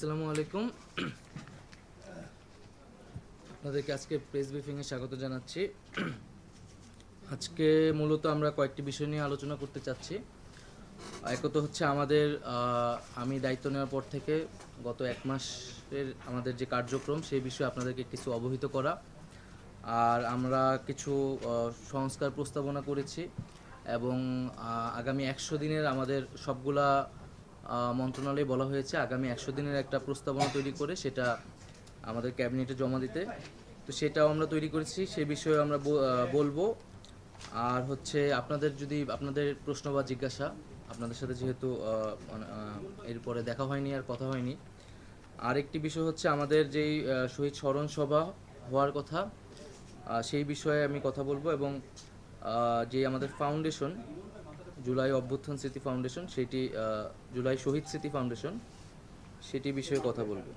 আসসালামু আলাইকুম। আপনাদেরকে আজকে প্রেস ব্রিফিংয়ে স্বাগত জানাচ্ছি। আজকে মূলত আমরা কয়েকটি বিষয় নিয়ে আলোচনা করতে চাচ্ছি। একত হচ্ছে আমাদের আমি দায়িত্ব নেওয়ার পর থেকে গত এক মাসের আমাদের যে কার্যক্রম, সেই বিষয়ে আপনাদেরকে কিছু অবহিত করা। আর আমরা কিছু সংস্কার প্রস্তাবনা করেছি এবং আগামী একশো দিনের আমাদের সবগুলা মন্ত্রণালয়ে বলা হয়েছে আগামী একশো দিনের একটা প্রস্তাবনা তৈরি করে সেটা আমাদের ক্যাবিনেটে জমা দিতে। তো সেটাও আমরা তৈরি করেছি সে বিষয়ে আমরা বলব। আর হচ্ছে আপনাদের যদি আপনাদের প্রশ্ন বা জিজ্ঞাসা আপনাদের সাথে যেহেতু মানে, এরপরে দেখা হয়নি আর কথা হয়নি। আরেকটি বিষয় হচ্ছে আমাদের যেই শহীদ স্মরণ সভা হওয়ার কথা সেই বিষয়ে আমি কথা বলব এবং যে আমাদের ফাউন্ডেশন জুলাই অভ্যুত্থান স্মৃতি ফাউন্ডেশন, সেটি জুলাই শহীদ স্মৃতি ফাউন্ডেশন, সেটি বিষয়ে কথা বলব।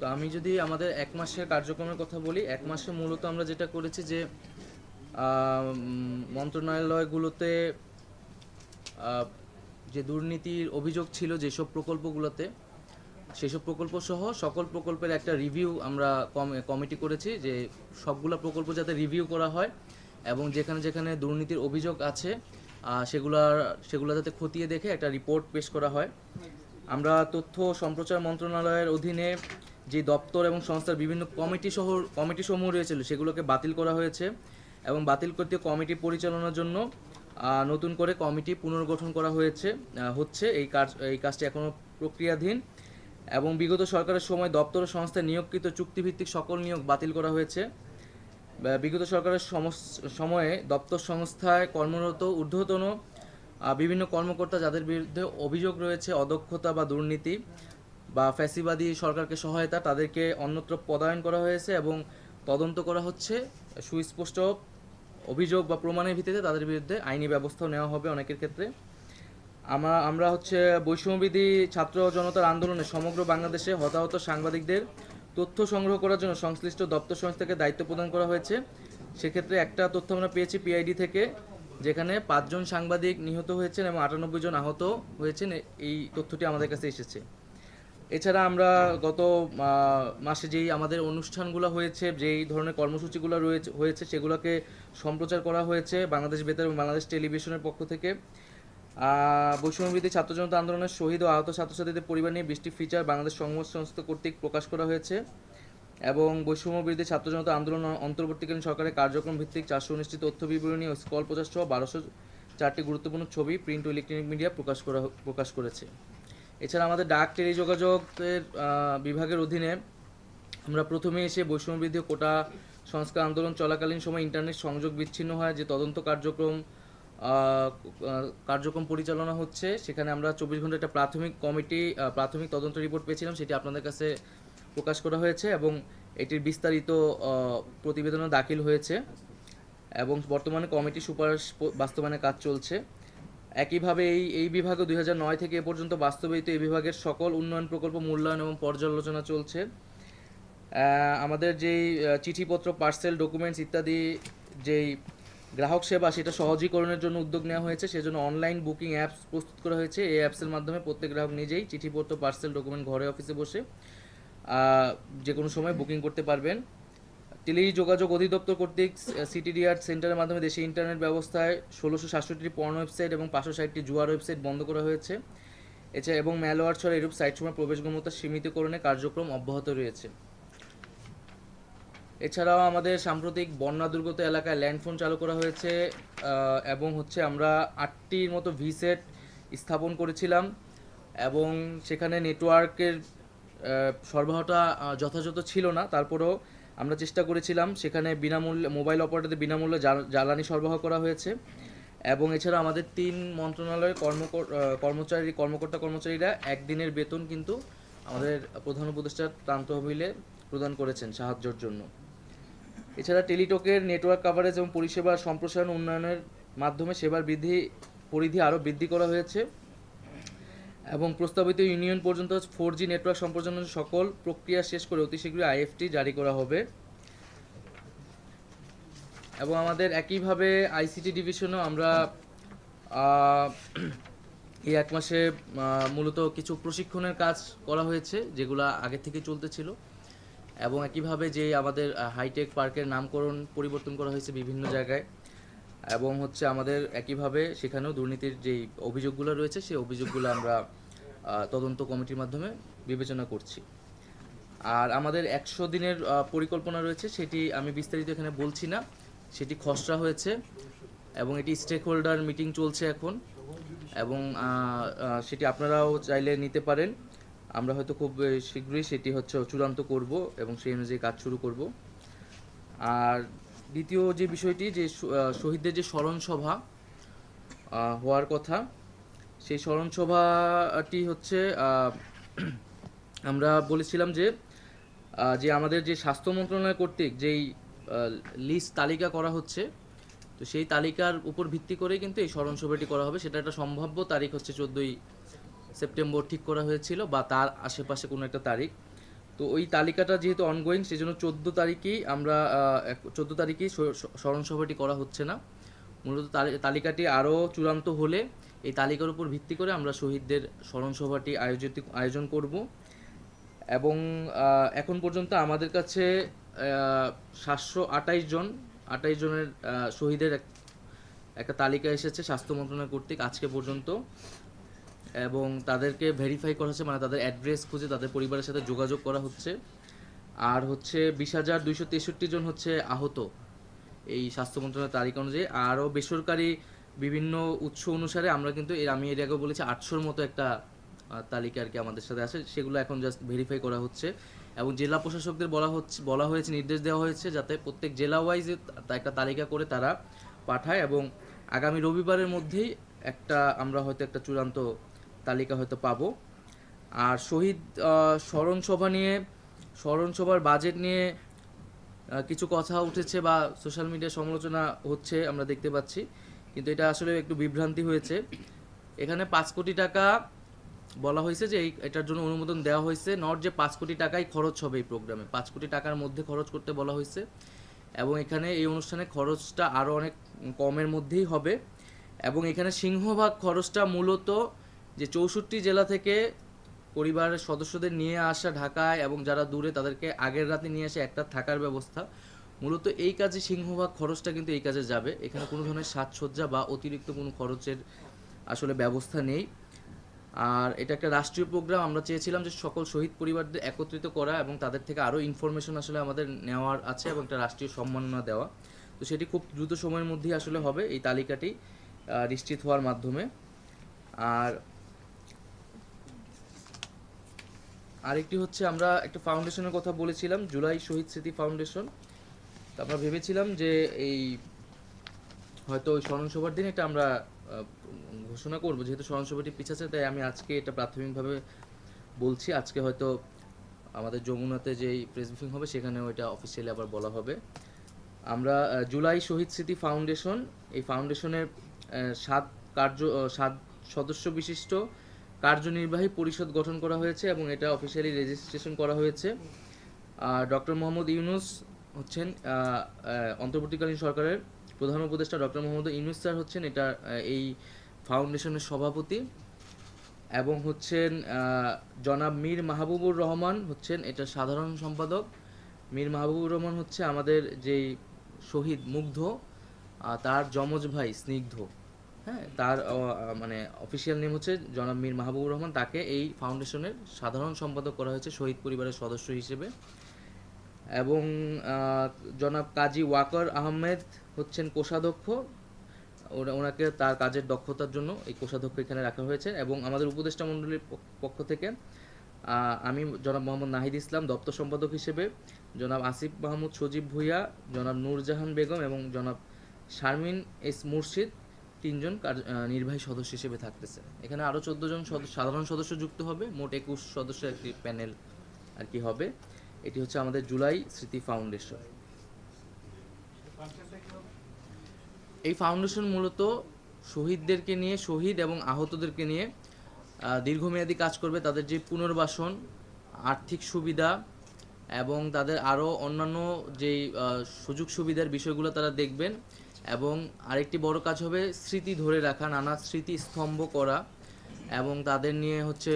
তো আমি যদি আমাদের এক মাসের কার্যক্রমের কথা বলি, এক মাসে মূলত আমরা যেটা করেছি যে মন্ত্রণালয়গুলোতে যে দুর্নীতির অভিযোগ ছিল যেসব প্রকল্পগুলোতে, সেসব প্রকল্প সহ সকল প্রকল্পের একটা রিভিউ আমরা কম- কমিটি করেছি যে সবগুলো প্রকল্প যাতে রিভিউ করা হয় এবং যেখানে যেখানে দুর্নীতির অভিযোগ আছে সেগুলার, সেগুলো যাতে খতিয়ে দেখে একটা রিপোর্ট পেশ করা হয়। আমরা তথ্য সম্প্রচার মন্ত্রণালয়ের অধীনে যে দপ্তর এবং সংস্থার বিভিন্ন কমিটি সহ কমিটি সমূহ রয়েছিল সেগুলোকে বাতিল করা হয়েছে এবং বাতিল করতে কমিটি পরিচালনার জন্য নতুন করে কমিটি পুনর্গঠন করা হয়েছে হচ্ছে এই কাজ, এই কাজটি এখনও প্রক্রিয়াধীন এবং বিগত সরকারের সময় দপ্তর ও সংস্থায় নিয়োগকৃত চুক্তিভিত্তিক সকল নিয়োগ বাতিল করা হয়েছে। বিগত সরকারের সময়ে দপ্তর সংস্থায় কর্মরত, ঊর্ধ্বতন বিভিন্ন কর্মকর্তা যাদের বিরুদ্ধে অভিযোগ রয়েছে, অদক্ষতা বা দুর্নীতি বা ফ্যাসিবাদী সরকারকে সহায়তা, তাদেরকে অন্যত্র পদায়ন করা হয়েছে এবং তদন্ত করা হচ্ছে। সুস্পষ্ট অভিযোগ বা প্রমাণের ভিত্তিতে তাদের বিরুদ্ধে আইনি ব্যবস্থাও নেওয়া হবে অনেকের ক্ষেত্রে। আমরা আমরা হচ্ছে বৈষম্যবিধি ছাত্র জনতার আন্দোলনে সমগ্র বাংলাদেশে হতাহত সাংবাদিকদের তথ্য সংগ্রহ করার জন্য সংশ্লিষ্ট দপ্তর সংস্থাকে দায়িত্ব প্রদান করা হয়েছে। সেক্ষেত্রে একটা তথ্য আমরা পেয়েছি পিআইডি থেকে, যেখানে পাঁচজন সাংবাদিক নিহত হয়েছেন এবং আটানব্বই জন আহত হয়েছেন এই তথ্যটি আমাদের কাছে এসেছে। এছাড়া আমরা গত মাসে যেই আমাদের অনুষ্ঠানগুলো হয়েছে, যেই ধরনের কর্মসূচিগুলো রয়েছে, হয়েছে, সেগুলোকে সম্প্রচার করা হয়েছে বাংলাদেশ বেতার এবং বাংলাদেশ টেলিভিশনের পক্ষ থেকে। বৈষম্যবিধি ছাত্র জনতা আন্দোলনের শহীদ ও আহত ছাত্রছাত্রীদের পরিবার নিয়ে বৃষ্টি ফিচার বাংলাদেশ সংবাদ সংস্থা কর্তৃক প্রকাশ করা হয়েছে এবং বৈষম্য বিরোধী ছাত্র জনতা আন্দোলন অন্তর্বর্তীকালীন সরকারের কার্যক্রম ভিত্তিক চারশো উনিশটি তথ্য বিবরণী ও স্কল প্রচার সহ বারোশো চারটি গুরুত্বপূর্ণ ছবি, প্রিন্ট ও ইলেকট্রনিক মিডিয়া প্রকাশ করা, প্রকাশ করেছে। এছাড়া আমাদের ডাক টেলিযোগাযোগের বিভাগের অধীনে আমরা প্রথমে এসে বৈষম্য বিরোধী কোটা সংস্কার আন্দোলন চলাকালীন সময় ইন্টারনেট সংযোগ বিচ্ছিন্ন হয়, যে তদন্ত কার্যক্রম কার্যক্রম পরিচালনা হচ্ছে। সেখানে আমরা চব্বিশ ঘণ্টা একটা প্রাথমিক কমিটি প্রাথমিক তদন্ত রিপোর্ট পেয়েছিলাম, সেটি আপনাদের কাছে প্রকাশ করা হয়েছে এবং এটির বিস্তারিত প্রতিবেদনও দাখিল হয়েছে এবং বর্তমানে কমিটি সুপারিশ বাস্তবায়নের কাজ চলছে। একইভাবে এই এই বিভাগে দুই নয় থেকে এ পর্যন্ত বাস্তবায়িত এই বিভাগের সকল উন্নয়ন প্রকল্প মূল্যায়ন এবং পর্যালোচনা চলছে। আমাদের যেই চিঠিপত্র পার্সেল ডকুমেন্টস ইত্যাদি যেই গ্রাহক সেবা, সেটা সহজীকরণের জন্য উদ্যোগ নেওয়া হয়েছে। সেজন্য অনলাইন বুকিং অ্যাপস প্রস্তুত করা হয়েছে। এই অ্যাপসের মাধ্যমে প্রত্যেক গ্রাহক নিজেই চিঠিপত্র পার্সেল ডকুমেন্ট ঘরে অফিসে বসে যে কোনো সময় বুকিং করতে পারবেন। টেলি যোগাযোগ অধিদপ্তর কর্তৃক সিটিডিআর সেন্টারের মাধ্যমে দেশে ইন্টারনেট ব্যবস্থায় ষোলোশো সাতষট্টি পর্ন ওয়েবসাইট এবং পাঁচশো ষাটটি জুয়ার ওয়েবসাইট বন্ধ করা হয়েছে। এছাড়া এবং ম্যালোয়ার ছড়া এরূপ সাইটসমূহ প্রবেশগম্যতা সীমিতকরণে কার্যক্রম অব্যাহত রয়েছে। এছাড়াও আমাদের সাম্প্রতিক বন্যা দুর্গত এলাকায় ল্যান্ডফোন চালু করা হয়েছে এবং হচ্ছে আমরা আটটির মতো ভিসেট স্থাপন করেছিলাম এবং সেখানে নেটওয়ার্কের সরবরাহটা যথাযথ ছিল না। তারপরেও আমরা চেষ্টা করেছিলাম সেখানে বিনামূল্যে মোবাইল অপারেটরদের বিনামূল্যে জ্বালানি সরবরাহ করা হয়েছে। এবং এছাড়া আমাদের তিন মন্ত্রণালয়ের আহ, কর্মচারী কর্মকর্তা কর্মচারীরা একদিনের বেতন কিন্তু আমাদের প্রধান উপদেষ্টার ত্রাণ তহবিলে প্রদান করেছেন সাহায্যের জন্য। এছাড়া টেলিটকের নেটওয়ার্ক কাভারেজ এবং পরিষেবা সম্প্রসারণ উন্নয়নের মাধ্যমে সেবার বৃদ্ধি পরিধি আরও বৃদ্ধি করা হয়েছে। এবং প্রস্তাবিত ইউনিয়ন পর্যন্ত ফোর জি নেটওয়ার্ক সম্প্রসারণের সকল প্রক্রিয়া শেষ করে অতি শীঘ্রই আইএফটি জারি করা হবে। এবং আমাদের একইভাবে আইসিটি ডিভিশনও আমরা এই এক মাসে মূলত কিছু প্রশিক্ষণের কাজ করা হয়েছে, যেগুলো আগে থেকে চলতেছিল। এবং একইভাবে যে আমাদের হাইটেক পার্কের নামকরণ পরিবর্তন করা হয়েছে বিভিন্ন জায়গায়। এবং হচ্ছে আমাদের একইভাবে সেখানেও দুর্নীতির যেই অভিযোগগুলো রয়েছে, সেই অভিযোগগুলো আমরা তদন্ত কমিটির মাধ্যমে বিবেচনা করছি। আর আমাদের একশো দিনের পরিকল্পনা রয়েছে, সেটি আমি বিস্তারিত এখানে বলছি না। সেটি খসড়া হয়েছে এবং এটি স্টেক হোল্ডার মিটিং চলছে এখন এবং সেটি আপনারাও চাইলে নিতে পারেন। আমরা হয়তো খুব শীঘ্রই সেটি হচ্ছে চূড়ান্ত করব এবং সেই অনুযায়ী কাজ শুরু করব। আর দ্বিতীয় যে বিষয়টি, যে শহীদদের যে স্মরণ সভা হওয়ার কথা, সেই স্মরণ সভাটি হচ্ছে আমরা বলেছিলাম যে যে আমাদের যে স্বাস্থ্য মন্ত্রণালয় কর্তৃক যেই লিস্ট তালিকা করা হচ্ছে, তো সেই তালিকার উপর ভিত্তি করেই কিন্তু এই স্মরণ সভাটি করা হবে। সেটা একটা সম্ভাব্য তারিখ হচ্ছে চোদ্দোই সেপ্টেম্বর ঠিক করা হয়েছিল বা তার আশেপাশে কোনো একটা তারিখ। তো ওই তালিকাটা যেহেতু অনগোয়িং সেই জন্য চোদ্দ তারিখেই আমরা চোদ্দ তারিখেই স- স- স্মরণ সভাটি করা হচ্ছে না। মূলত তালিকাটি আরও চূড়ান্ত হলে এই তালিকার উপর ভিত্তি করে আমরা শহীদদের স্মরণ সভাটি আয়োজিত, আয়োজন করব। এবং এখন পর্যন্ত আমাদের কাছে সাতশো আটাইশ জন আটাইশ জনের শহীদের এক- একটা তালিকা এসেছে স্বাস্থ্য মন্ত্রণালয় কর্তৃক আজকে পর্যন্ত। এবং তাদেরকে ভেরিফাই করা হচ্ছে মানে তাদের অ্যাড্রেস খুঁজে তাদের পরিবারের সাথে যোগাযোগ করা হচ্ছে। আর হচ্ছে বিশ হাজার দুইশো তেষট্টি জন হচ্ছে আহত এই স্বাস্থ্য মন্ত্রণালয়ের তালিকা অনুযায়ী। আরও বেসরকারি বিভিন্ন উৎস অনুসারে আমরা কিন্তু এর আমি এর বলেছি, আটশোর মতো একটা তালিকা আর কি আমাদের সাথে আছে। সেগুলো এখন জাস্ট ভেরিফাই করা হচ্ছে। এবং জেলা প্রশাসকদের বলা হচ্ছে বলা হয়েছে, নির্দেশ দেওয়া হয়েছে যাতে প্রত্যেক জেলা ওয়াইজ একটা তালিকা করে তারা পাঠায়। এবং আগামী রবিবারের মধ্যেই একটা আমরা হয়তো একটা চূড়ান্ত তালিকা হয়তো পাবো। আর শহীদ স্মরণসভা নিয়ে, স্মরণসভার বাজেট নিয়ে কিছু কথা উঠেছে বা সোশ্যাল মিডিয়া সমালোচনা হচ্ছে আমরা দেখতে পাচ্ছি। কিন্তু এটা আসলে একটু বিভ্রান্তি হয়েছে। এখানে পাঁচ কোটি টাকা বলা হয়েছে যে এই, এটার জন্য অনুমোদন দেওয়া হয়েছে। নট যে পাঁচ কোটি টাকাই খরচ হবে এই প্রোগ্রামে পাঁচ কোটি টাকার মধ্যে খরচ করতে বলা হয়েছে। এবং এখানে এই অনুষ্ঠানে খরচটা আরও অনেক কমের মধ্যেই হবে। এবং এখানে সিংহভাগ খরচটা মূলত যে চৌষট্টি জেলা থেকে পরিবারের সদস্যদের নিয়ে আসা ঢাকায় এবং যারা দূরে তাদেরকে আগের রাতে নিয়ে আসে একটা থাকার ব্যবস্থা। মূলত এই কাজে সিংহভাগ খরচটা কিন্তু এই কাজে যাবে। এখানে কোনো ধরনের সাজসজ্জা বা অতিরিক্ত কোনো খরচের আসলে ব্যবস্থা নেই। আর এটা একটা রাষ্ট্রীয় প্রোগ্রাম। আমরা চেয়েছিলাম যে সকল শহীদ পরিবারদের একত্রিত করা এবং তাদের থেকে আরও ইনফরমেশন আসলে আমাদের নেওয়ার আছে এবং একটা রাষ্ট্রীয় সম্মাননা দেওয়া। তো সেটি খুব দ্রুত সময়ের মধ্যেই আসলে হবে এই তালিকাটি নিশ্চিত হওয়ার মাধ্যমে। আর আরেকটি হচ্ছে আমরা একটা ফাউন্ডেশনের কথা বলেছিলাম, জুলাই শহীদ স্মৃতি ফাউন্ডেশন তো আমরা ভেবেছিলাম যে এই হয়তো ওই স্মরণ সভার দিন এটা আমরা ঘোষণা করব। যেহেতু স্মরণ সভাটি পিছাচ্ছে, তাই আমি আজকে এটা প্রাথমিকভাবে বলছি। আজকে হয়তো আমাদের যমুনাতে যেই প্রেস ব্রিফিং হবে, সেখানেও এটা অফিসিয়ালি আবার বলা হবে। আমরা জুলাই শহীদ স্মৃতি ফাউন্ডেশন এই ফাউন্ডেশনের সাত কার্য সাত সদস্য বিশিষ্ট কার্যনির্বাহী পরিষদ গঠন করা হয়েছে এবং এটা অফিসিয়ালি রেজিস্ট্রেশন করা হয়েছে। ডক্টর মোহাম্মদ ইউনুস হচ্ছেন অন্তর্বর্তীকালীন সরকারের প্রধান উপদেষ্টা। ডক্টর মোহাম্মদ ইউনুস স্যার হচ্ছেন এটা এই ফাউন্ডেশনের সভাপতি এবং হচ্ছেন জনাব মীর মাহবুবুর রহমান হচ্ছেন এটা সাধারণ সম্পাদক। মীর মাহবুবুর রহমান হচ্ছে আমাদের যেই শহীদ মুগ্ধ তার যমজ ভাই স্নিগ্ধ। হ্যাঁ তার মানে অফিসিয়াল নেম হচ্ছে জনাব মীর মাহবুবুর রহমান। তাকে এই ফাউন্ডেশনের সাধারণ সম্পাদক করা হয়েছে শহীদ পরিবারের সদস্য হিসেবে। এবং জনাব কাজী ওয়াকর আহমেদ হচ্ছেন কোষাধ্যক্ষ। ওনাকে তার কাজের দক্ষতার জন্য এই কোষাধ্যক্ষ এখানে রাখা হয়েছে। এবং আমাদের উপদেষ্টা মণ্ডলীর পক্ষ থেকে আমি জনাব মোহাম্মদ নাহিদ ইসলাম, দপ্তর সম্পাদক হিসেবে, জনাব আসিফ মাহমুদ সজীব ভুইয়া, জনাব নূরজাহান বেগম এবং জনাব শারমিন এস মুর্শিদ তিনজন নির্বাহী সদস্য হিসেবে থাকতেছে। এখানে আরও চোদ্দ জন সদস্য সাধারণ সদস্য যুক্ত হবে, মোট একুশ সদস্যের একটি প্যানেল আর কি হবে। এটি হচ্ছে আমাদের জুলাই স্মৃতি ফাউন্ডেশন। এই ফাউন্ডেশন মূলত শহীদদেরকে নিয়ে, শহীদ এবং আহতদেরকে নিয়ে দীর্ঘমেয়াদী কাজ করবে। তাদের যে পুনর্বাসন, আর্থিক সুবিধা এবং তাদের আরও অন্যান্য যেই সুযোগ সুবিধার বিষয়গুলো তারা দেখবেন এবং আরেকটি বড় কাজ হবে স্মৃতি ধরে রাখা নানা স্মৃতি স্তম্ভ করা এবং তাদের নিয়ে হচ্ছে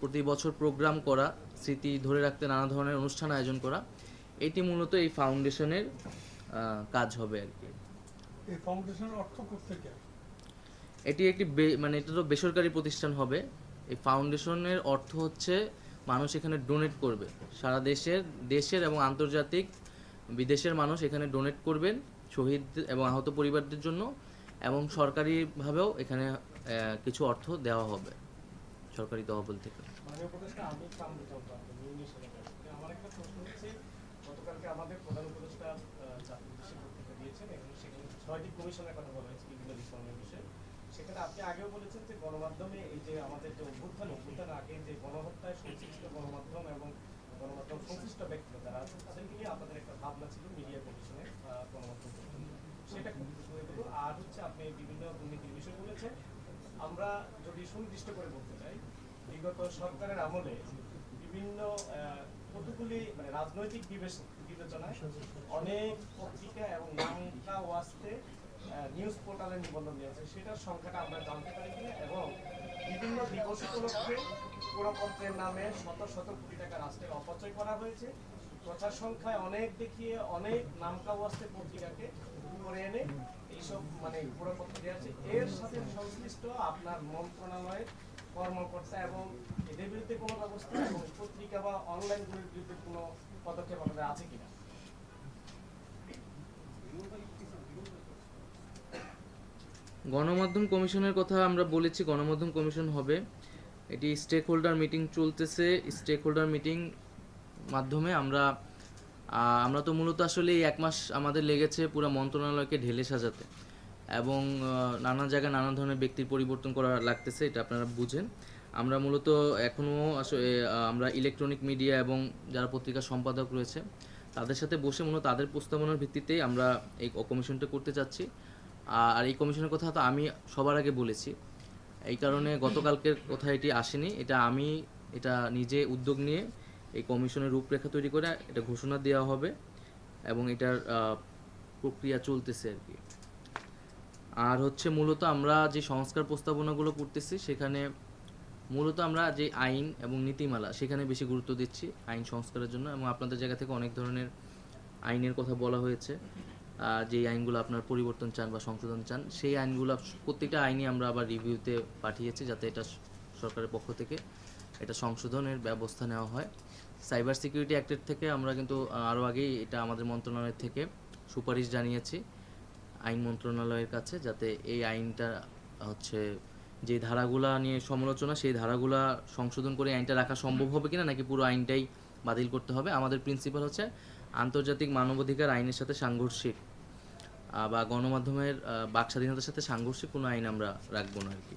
প্রতি বছর প্রোগ্রাম করা স্মৃতি ধরে রাখতে নানা ধরনের অনুষ্ঠান আয়োজন করা। এটি মূলত এই ফাউন্ডেশনের কাজ হবে আর কি। এই ফাউন্ডেশনের অর্থ কোথেকে এটি একটি মানে এটা তো বেসরকারি প্রতিষ্ঠান হবে। এই ফাউন্ডেশনের অর্থ হচ্ছে মানুষ এখানে ডোনেট করবে। সারা দেশের দেশের এবং আন্তর্জাতিক বিদেশের মানুষ এখানে ডোনেট করবেন। শহীদ এবং আহত পরিবারদের জন্য এবং সরকারিভাবেও এখানে কিছু অর্থ দেওয়া হবে, সরকারি তহবিল থেকে। প্রধান দিয়েছেন বিষয়ে সেখানে আপনি আগেও বলেছেন যে গণমাধ্যমে এই যে আমাদের যে অভ্যুত্থান অভ্যুত্থান আগে যে গণহত্যায় সংশ্লিষ্ট গণমাধ্যম এবং গণমাধ্যম সংশ্লিষ্ট ব্যক্তিরা যারা আছেন তাদেরকে নিয়ে আপনাদের একটা ভাবনা ছিল মিডিয়া কমিশনে গণমাধ্যম সেটা খুব আর হচ্ছে আপনি বিভিন্ন দুর্নীতির বিষয় বলেছেন, আমরা যদি সুনির্দিষ্ট করে বলতে চাই, বিগত সরকারের আমলে বিভিন্ন কতগুলি মানে রাজনৈতিক বিবেচ- বিবেচনায় অনেক পত্রিকা এবং নামকা ওয়াস্তে নিউজ পোর্টালে নিবন্ধন দিয়েছে সেটার সংখ্যাটা আমরা জানতে পারি এবং বিভিন্ন দিবস উপলক্ষে পুরপত্রের নামে শত শত কোটি টাকা রাষ্ট্রের অপচয় করা হয়েছে। প্রচার সংখ্যায় অনেক দেখিয়ে অনেক নামকা ওয়াস্তে পত্রিকাকে করে এনে। এইসব মানে পুরপত্র দেওয়া আছে এর সাথে সংশ্লিষ্ট আপনার মন্ত্রণালয়ের কর্মকর্তা এবং এদের বিরুদ্ধে কোনো ব্যবস্থা এবং পত্রিকা বা অনলাইনগুলির বিরুদ্ধে কোনো পদক্ষেপ আপনাদের আছে কিনা? গণমাধ্যম কমিশনের কথা আমরা বলেছি, গণমাধ্যম কমিশন হবে। এটি স্টেক হোল্ডার মিটিং চলতেছে। স্টেক হোল্ডার মিটিং মাধ্যমে আমরা আমরা তো মূলত আসলে এই এক মাস আমাদের লেগেছে পুরো মন্ত্রণালয়কে ঢেলে সাজাতে এবং নানা জায়গায় নানা ধরনের ব্যক্তির পরিবর্তন করা লাগতেছে, এটা আপনারা বুঝেন। আমরা মূলত এখনও আসলে আমরা ইলেকট্রনিক মিডিয়া এবং যারা পত্রিকার সম্পাদক রয়েছে, তাদের সাথে বসে মূলত তাদের প্রস্তাবনার ভিত্তিতেই আমরা এই কমিশনটা করতে চাচ্ছি। আর এই কমিশনের কথা তো আমি সবার আগে বলেছি। এই কারণে গতকালকের কথা এটি আসেনি, এটা আমি, এটা নিজে উদ্যোগ নিয়ে এই কমিশনের রূপরেখা তৈরি করে এটা ঘোষণা দেওয়া হবে এবং এটার প্রক্রিয়া চলতেছে আর কি। আর হচ্ছে মূলত আমরা যে সংস্কার প্রস্তাবনাগুলো করতেছি, সেখানে মূলত আমরা যে আইন এবং নীতিমালা, সেখানে বেশি গুরুত্ব দিচ্ছি আইন সংস্কারের জন্য এবং আপনাদের জায়গা থেকে অনেক ধরনের আইনের কথা বলা হয়েছে। যে আইনগুলো আপনার পরিবর্তন চান বা সংশোধন চান, সেই আইনগুলো প্রত্যেকটা আইনই আমরা আবার রিভিউতে পাঠিয়েছি যাতে এটা সরকারের পক্ষ থেকে এটা সংশোধনের ব্যবস্থা নেওয়া হয়। সাইবার সিকিউরিটি অ্যাক্টের থেকে আমরা কিন্তু আরও আগেই এটা আমাদের মন্ত্রণালয় থেকে সুপারিশ জানিয়েছি আইন মন্ত্রণালয়ের কাছে, যাতে এই আইনটা হচ্ছে যে ধারাগুলা নিয়ে সমালোচনা, সেই ধারাগুলা সংশোধন করে আইনটা রাখা সম্ভব হবে কিনা নাকি পুরো আইনটাই বাতিল করতে হবে। আমাদের প্রিন্সিপাল হচ্ছে আন্তর্জাতিক মানবাধিকার আইনের সাথে সাংঘর্ষিক বা গণমাধ্যমের বাক স্বাধীনতার সাথে সাংঘর্ষিক কোনো আইন আমরা রাখব না আর কি।